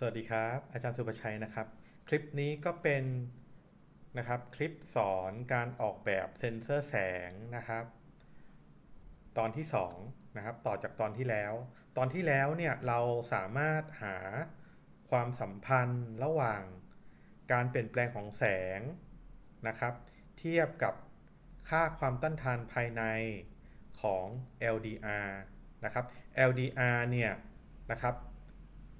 สวัสดีครับ อาจารย์สุประชัยนะครับ คลิปนี้ก็เป็นนะครับคลิปสอนการออกแบบเซ็นเซอร์แสงนะครับ ตอนที่2นะครับต่อจากตอนที่แล้ว ตอนที่แล้วเนี่ยเราสามารถหาความสัมพันธ์ระหว่างการเปลี่ยนแปลงของแสงนะครับ เทียบกับค่าความต้านทานภายในของ LDR นะครับ LDR เนี่ยนะครับ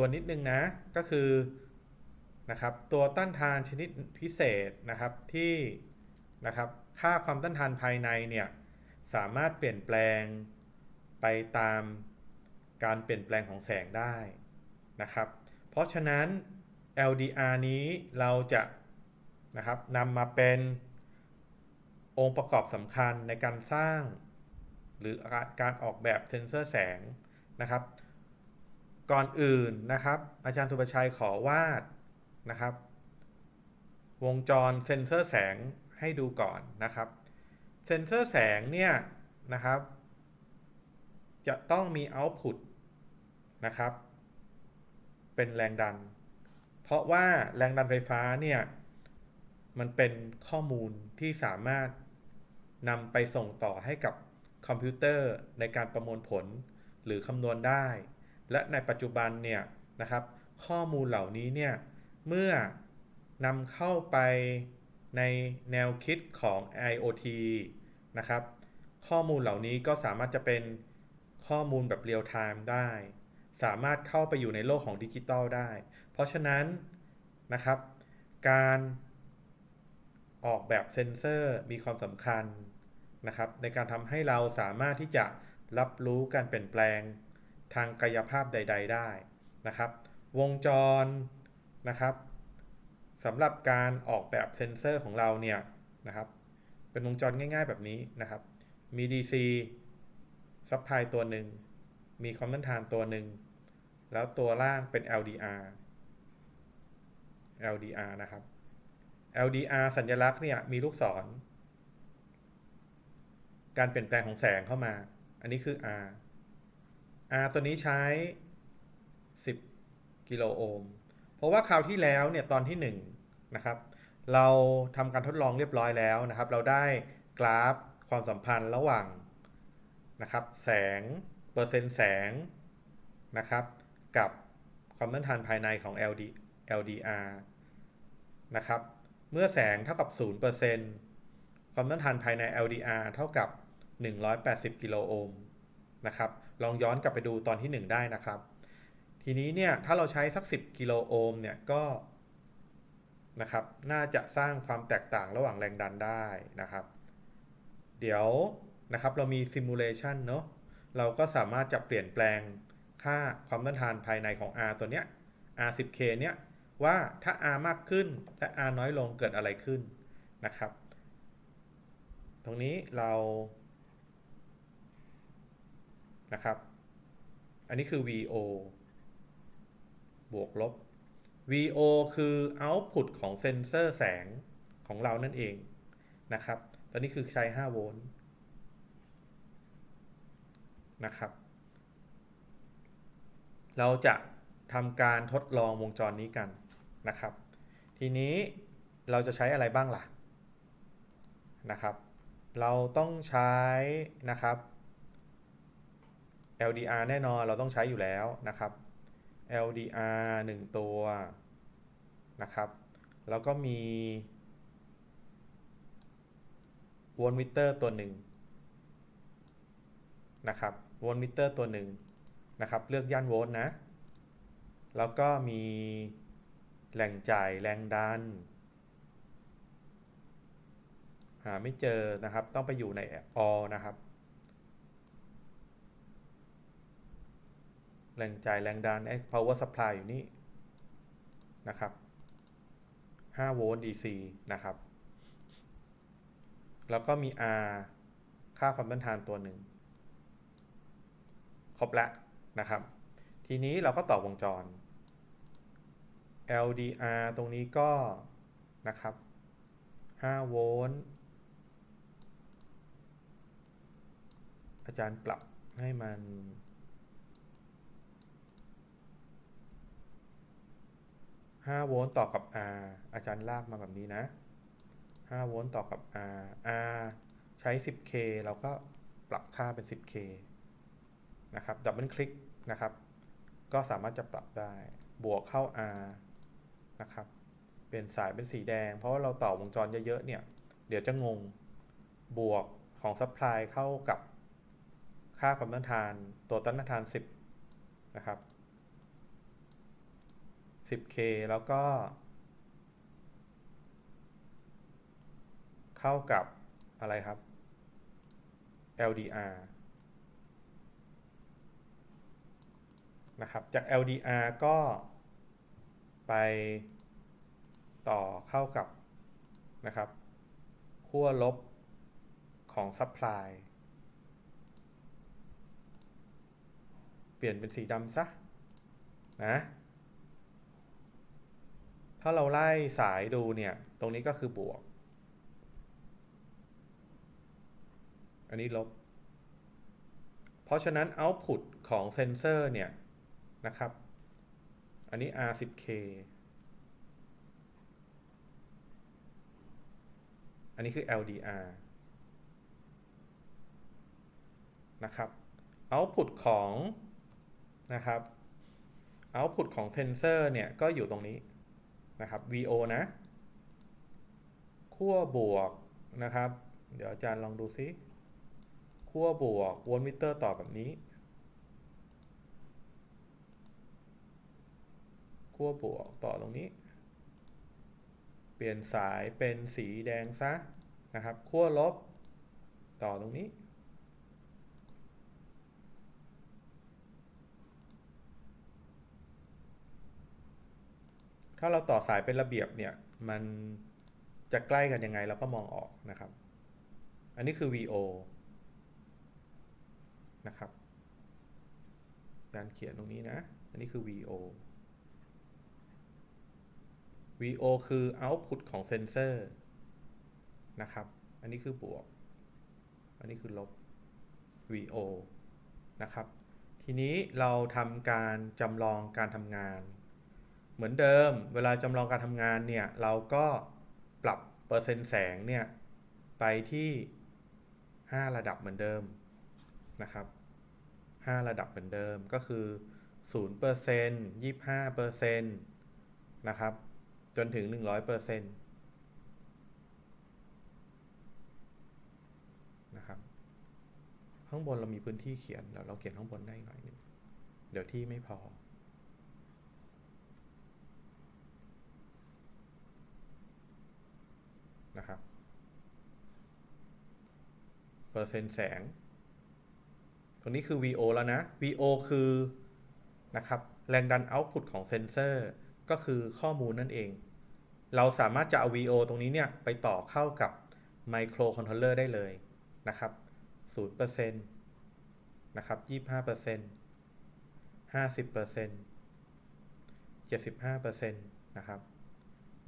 วนนิดนึงนะ ก็คือนะครับตัวต้านทานชนิดพิเศษนะครับที่นะครับค่าความต้านทานภายในเนี่ยสามารถเปลี่ยนแปลงไปตามการเปลี่ยนแปลงของแสงได้นะครับ เพราะฉะนั้น LDR นี้เราจะนะครับนำมาเป็นองค์ประกอบสำคัญในการสร้าง หรือการออกแบบเซนเซอร์แสงนะครับ ก่อนอื่นนะครับ อาจารย์สุประชัยขอวาดนะครับ วงจรเซ็นเซอร์แสงให้ดูก่อนนะครับ เซ็นเซอร์แสงเนี่ยนะครับ จะต้องมีเอาต์พุตนะครับ เป็นแรงดัน เพราะว่าแรงดันไฟฟ้าเนี่ยมันเป็นข้อมูลที่สามารถนำไปส่งต่อให้กับคอมพิวเตอร์ในการประมวลผลหรือคำนวณได้ และในปัจจุบันเนี่ยนะครับข้อมูลเหล่านี้เนี่ยเมื่อนำเข้าไปในแนวคิดของ IoT นะครับข้อมูลเหล่านี้ก็สามารถจะเป็นข้อมูลแบบเรียลไทม์ได้ สามารถเข้าไปอยู่ในโลกของดิจิตอลได้ เพราะฉะนั้นนะครับ การออกแบบเซนเซอร์มีความสำคัญนะครับ ในการทำให้เราสามารถที่จะรับรู้การเปลี่ยนแปลง ทางกายภาพใด ๆ ได้นะครับ วงจรนะครับสำหรับการออกแบบเซนเซอร์ของเราเนี่ยนะครับ เป็นวงจรง่าย ๆ แบบนี้นะครับ มี DC ซัพพลายตัวหนึ่ง มีความต้านทานตัวหนึ่ง แล้วตัวล่างเป็น LDR LDR นะครับ LDR สัญลักษณ์เนี่ยมีลูกศร การเปลี่ยนแปลงของแสงเข้ามา อันนี้คือ R R ตัวนี้ใช้ 10 กิโลโอห์ม เพราะว่าคราวที่แล้วเนี่ยตอนที่1นะครับเราทำการทดลองเรียบร้อยแล้วนะครับ เราได้กราฟความสัมพันธ์ระหว่างนะครับแสงเปอร์เซ็นต์แสงนะครับกับความต้านทานภายในของ LD LDR นะครับเมื่อแสงเท่ากับ 0%ความต้านทานภายใน LDR เท่ากับ 180 กิโลโอห์มนะครับ ลองย้อนกลับไปดูตอนที่ 1 ได้นะครับ ทีนี้เนี่ยถ้าเราใช้สัก 10 กิโลโอห์มเนี่ยก็นะครับน่าจะสร้างความแตกต่างระหว่างแรงดันได้นะครับ เดี๋ยวนะครับเรามีซิมูเลชันเนาะเราก็สามารถจะเปลี่ยนแปลงค่าความต้านทานภายในของ R ตัวเนี้ย R 10K เนี้ยว่าถ้า R มากขึ้นและ R น้อยลงเกิดอะไรขึ้นนะครับ ตรงนี้เรา นะครับ อันนี้คือ VO บวกลบ VO คือ output ของเซนเซอร์แสงของเรานั่นเองนะครับ ตอนนี้คือใช้ 5 โวลต์นะครับ เราจะทำการทดลองวงจรนี้กันนะครับ ทีนี้เราจะใช้อะไรบ้างล่ะนะครับ เราต้องใช้นะครับ LDR แน่นอนเราต้องใช้อยู่แล้วนะครับ LDR 1 ตัวนะครับ แล้วก็มีโวลต์มิเตอร์ตัวหนึ่งนะครับโวลต์มิเตอร์ตัวหนึ่งนะครับเลือกย่านโวลต์นะ แล้วก็มีแหล่งจ่ายแรงดัน หาไม่เจอนะครับต้องไปอยู่ใน all นะครับ แหล่งจ่ายแรงดัน power supply อยู่นี่นะครับ5โวลต์ DC นะครับ แล้วก็มี R ค่าความต้านทานตัวหนึ่ง ครบแล้วนะครับ ทีนี้เราก็ต่อวงจร LDR ตรงนี้ก็นะครับ5โวลต์อาจารย์ปรับให้มัน 5 โวลต์ต่อกับ R อาจารย์ลากมาแบบนี้นะ 5 โวลต์ต่อกับ R R ใช้ 10K เราก็ปรับค่าเป็น 10K นะครับ ดับเบิลคลิกนะครับ ก็สามารถจะปรับได้ บวกเข้า R นะครับ เปลี่ยนสายเป็นสีแดง เพราะว่าเราต่อวงจรเยอะๆ เนี่ย เดี๋ยวจะงง บวกของ supply เข้ากับค่าความต้านทาน ตัวต้านทาน 10 นะครับ 10K แล้วก็ เข้ากับอะไรครับ LDR นะครับ จาก LDR ก็ไปต่อเข้ากับนะครับขั้วลบของ supply เปลี่ยนเป็นสีดำซะนะ ถ้าเราไล่สายดูเนี่ย ตรงนี้ก็คือบวก อันนี้ลบ เพราะฉะนั้น output ของเซนเซอร์เนี่ยนะครับ อันนี้ R10K อันนี้คือ LDR นะครับ output ของนะครับ output ของเซนเซอร์เนี่ย ก็อยู่ตรงนี้ นะครับ VO นะขั้วบวกนะครับ เดี๋ยวอาจารย์ลองดูซิขั้วบวกโวลต์มิเตอร์ต่อแบบนี้ขั้วบวกต่อตรงนี้ เปลี่ยนสายเป็นสีแดงซะนะครับขั้วลบต่อตรงนี้ ถ้าเราต่อสายเป็นระเบียบเนี่ยมันจะใกล้กันยังไงเราก็มองออกนะครับ อันนี้คือ VO นะครับการเขียนตรงนี้นะ อันนี้คือ VO VO คือ output ของเซนเซอร์นะครับ อันนี้คือบวก อันนี้คือลบ VO นะครับ ทีนี้เราทำการจำลองการทำงาน เหมือนเดิมเวลาจำลองการทำงานเนี่ย เราก็ปรับเปอร์เซ็นต์แสงเนี่ย ไปที่ 5 ระดับเหมือนเดิมนะครับ 5 ระดับเหมือนเดิมก็คือ0% 25%นะครับ จนถึง 100%นะครับ ข้างบนเรามีพื้นที่เขียนเราเขียนข้างบนได้หน่อยนึงเดี๋ยวที่ไม่พอ นะครับ เปอร์เซ็นต์แสง ตัวนี้คือ VO แล้วนะ VO คือนะครับแรงดัน output ของเซนเซอร์ก็คือข้อมูลนั่นเอง เราสามารถจะเอา VO ตรงนี้เนี่ย ไปต่อเข้ากับไมโครคอนโทรลเลอร์ได้เลยนะครับ0%นะครับ25% 50% 75%นะครับ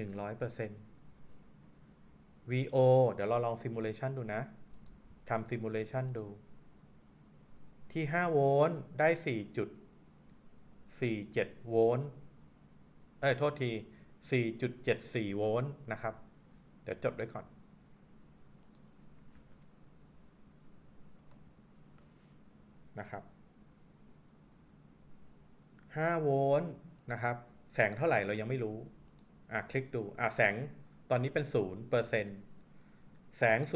100% VO เดี๋ยวเราลองซิมูเลชันดูนะ ทำซิมูเลชันดู ที่ 5 โวลต์ได้ 4.47 โวลต์เอ้ยโทษที 4.74 โวลต์นะครับ เดี๋ยวจดไว้ก่อน นะครับ 5 โวลต์นะครับ แสงเท่าไหร่เรายังไม่รู้ อะ คลิกดู อะ แสงตอนนี้เป็น 0%แสง 0%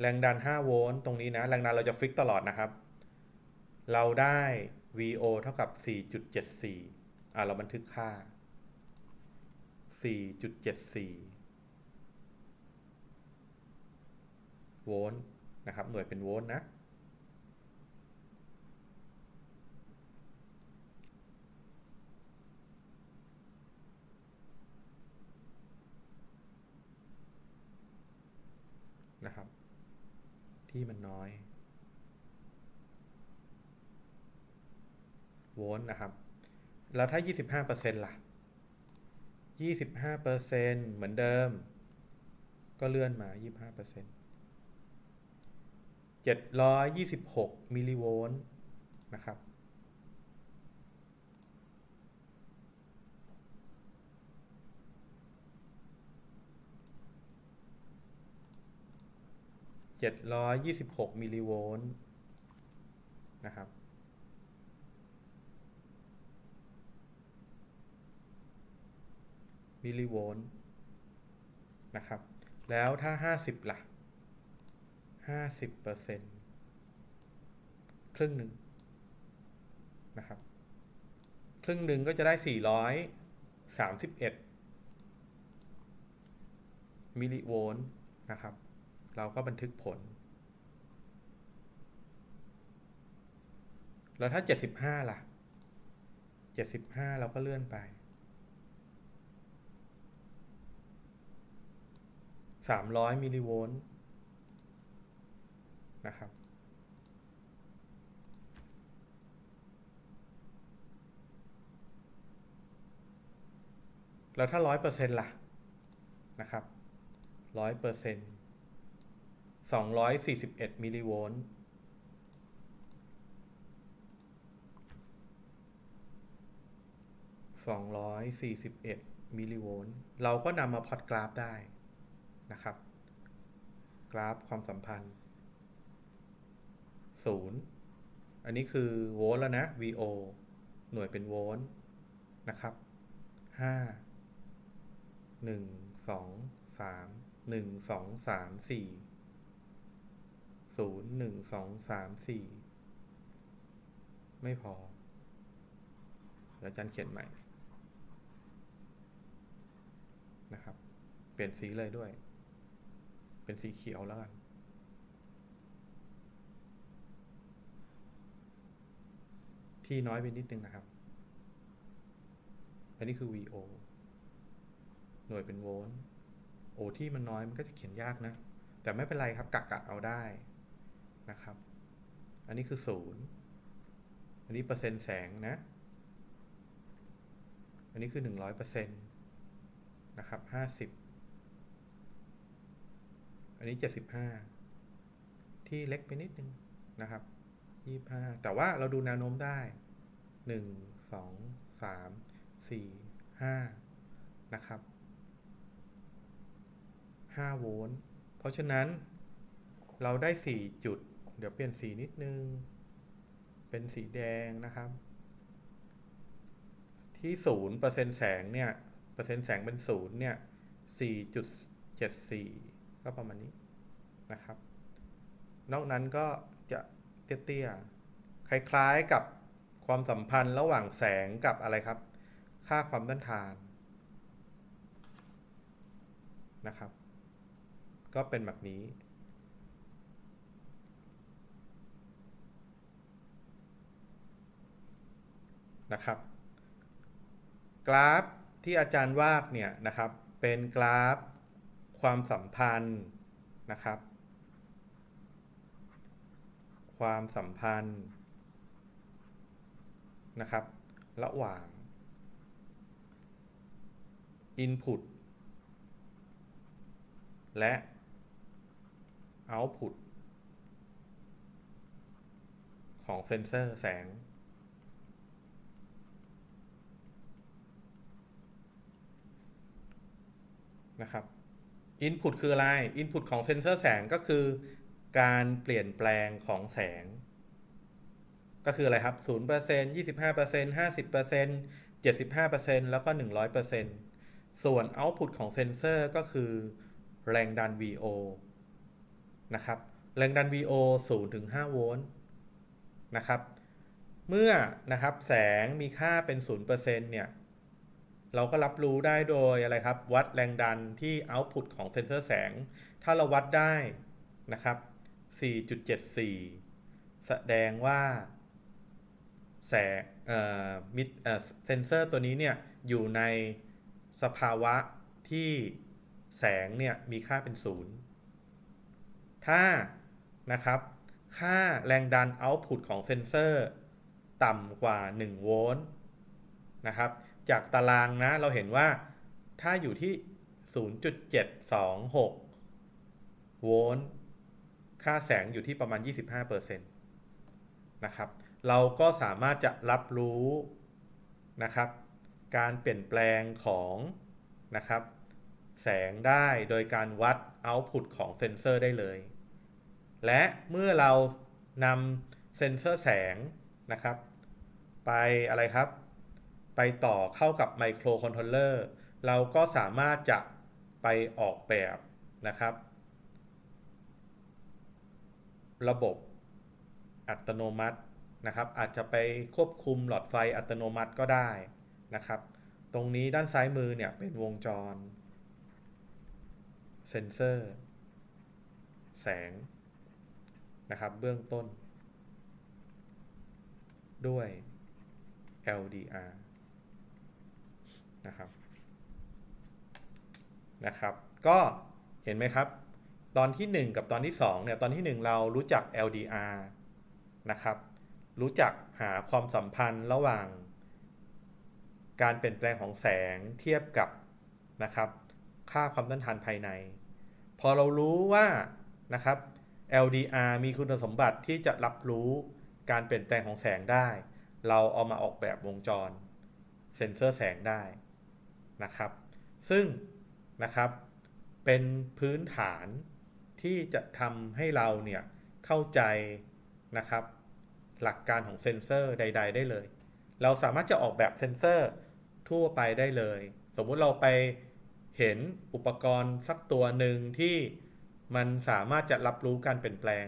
แรงดัน 5 โวลต์ตรงนี้นะ แรงดันเราจะฟิกตลอดนะครับ เราได้ VO เท่ากับ 4.74 อะเราบันทึกค่า 4.74 โวลต์นะครับ หน่วยเป็นโวลต์นะ นะครับ ที่มันน้อย โวลต์นะครับ แล้วถ้า 25%ล่ะ 25%เหมือนเดิม ก็เลื่อนมา 25% 726 มิลลิโวลต์นะครับ 726 มิลลิโวลต์นะครับ มิลลิโวลต์นะครับ แล้วถ้า 50 ล่ะ 50เปอร์เซ็นต์ครึ่งหนึ่งนะครับ ครึ่งหนึ่งก็จะได้ 431 มิลลิโวลต์นะครับ เราก็บันทึกผล แล้วถ้า 75 ล่ะ 75 เราก็เลื่อนไป 300 มิลลิโวลต์นะครับแล้วถ้า 100%ล่ะ นะครับ 100% 241 มิลลิโวลต์241 มิลลิโวลต์ เราก็นำมาพอตกราฟได้นะครับ กราฟความสัมพันธ์ 0 อันนี้คือโวลต์แล้วนะ VO หน่วยเป็นโวลต์นะครับ 5 1 2 3 1 2 3 4 0 1 2 3 4ไม่พอเดี๋ยวอาจารย์เขียนใหม่นะครับ เปลี่ยนสีเลยด้วย เป็นสีเขียวแล้วกันที่น้อยไปนิดนึงนะครับ อันนี้คือ VO หน่วยเป็นโวลต์ โอที่มันน้อยมันก็จะเขียนยากนะ แต่ไม่เป็นไรครับกะกะเอาได้ นะครับ อันนี้คือศูนย์อันนี้เปอร์เซ็นต์แสงนะ อันนี้คือหนึ่งร้อยเปอร์เซ็นต์นะครับห้าสิบอันนี้เจ็ดสิบห้าที่เล็กไปนิดนึงนะครับยี่ห้าแต่ว่าเราดูแนวโน้มได้หนึ่งสองสามสี่ห้านะครับห้าโวลต์เพราะฉะนั้นเราได้สี่จุด เดี๋ยวเปลี่ยนสีนิดนึง เป็นสีแดงนะครับ ที่ศูนย์เปอร์เซ็นต์แสงเนี่ยเปอร์เซ็นต์แสงเป็นศูนย์เนี่ยสี่จุดเจ็ดสี่ก็ประมาณนี้นะครับ นอกนั้นก็จะเตี้ยๆ คล้ายๆกับความสัมพันธ์ระหว่างแสงกับอะไรครับ ค่าความต้านทานนะครับ ก็เป็นแบบนี้ นะครับ กราฟที่อาจารย์วาดเนี่ยนะครับ เป็นกราฟความสัมพันธ์นะครับ ความสัมพันธ์นะครับ ระหว่าง Input และ Output ของเซนเซอร์แสง นะครับ Input คืออะไร Input ของเซนเซอร์แสงก็คือ การเปลี่ยนแปลงของแสง ก็คืออะไรครับ0% 25% 50% 75%แล้วก็ 100%ส่วน Output ของเซนเซอร์ก็คือ แรงดัน VO นะครับ แรงดัน VO 0ถึง5โวลต์นะครับ เมื่อนะครับแสงมีค่าเป็น 0%เนี่ย เราก็รับรู้ได้โดยอะไรครับ วัดแรงดันที่ output ของเซนเซอร์แสง ถ้าเราวัดได้นะครับ 4.74 แสดงว่าแสงเอ่อมิดเอ่อเซนเซอร์ตัวนี้เนี่ยอยู่ในสภาวะที่แสงเนี่ยมีค่าเป็น0ถ้านะครับ ค่าแรงดัน output ของเซนเซอร์ต่ำกว่า 1 โวลต์นะครับ จากตารางนะ เราเห็นว่าถ้าอยู่ที่ 0.726 โวลต์ค่าแสงอยู่ที่ประมาณ 25%นะครับ เราก็สามารถจะรับรู้นะครับ การเปลี่ยนแปลงของนะครับ แสงได้โดยการวัด output ของเซนเซอร์ได้เลย และเมื่อเรานำเซ็นเซอร์แสงนะครับ ไปอะไรครับ ไปต่อเข้ากับไมโครคอนโทรลเลอร์เราก็สามารถจะไปออกแบบนะครับ ระบบอัตโนมัตินะครับ อาจจะไปควบคุมหลอดไฟอัตโนมัติก็ได้นะครับ ตรงนี้ด้านซ้ายมือเนี่ยเป็นวงจร เซนเซอร์ แสงนะครับเบื้องต้น ด้วย LDR นะครับนะครับ ก็เห็นไหมครับ ตอนที่ 1 กับตอนที่2เนี่ยตอนที่ 1 เรารู้จัก LDR นะครับ รู้จักหาความสัมพันธ์ระหว่าง การเปลี่ยนแปลงของแสงเทียบกับนะครับค่าความต้านทานภายใน พอเรารู้ว่านะครับ LDR มีคุณสมบัติที่จะรับรู้การเปลี่ยนแปลงของแสงได้ เราเอามาออกแบบวงจร เซ็นเซอร์แสงได้ นะครับ ซึ่งนะครับเป็นพื้นฐานที่จะทำให้เราเนี่ยเข้าใจนะครับ หลักการของเซ็นเซอร์ใด ๆ ได้เลย เราสามารถจะออกแบบเซ็นเซอร์ทั่วไปได้เลย สมมุติเราไปเห็นอุปกรณ์สักตัวหนึ่งที่มันสามารถจะรับรู้การเปลี่ยนแปลง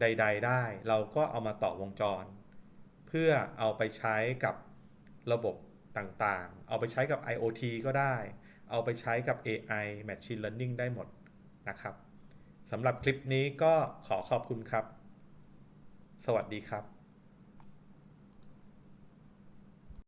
ใด ๆ ได้ เราก็เอามาต่อวงจร เพื่อเอาไปใช้กับระบบ ต่างๆ เอาไปใช้กับ IoT ก็ได้ เอาไปใช้กับ AI Machine Learning ได้หมดนะครับสำหรับคลิปนี้ก็ขอขอบคุณครับ สวัสดีครับ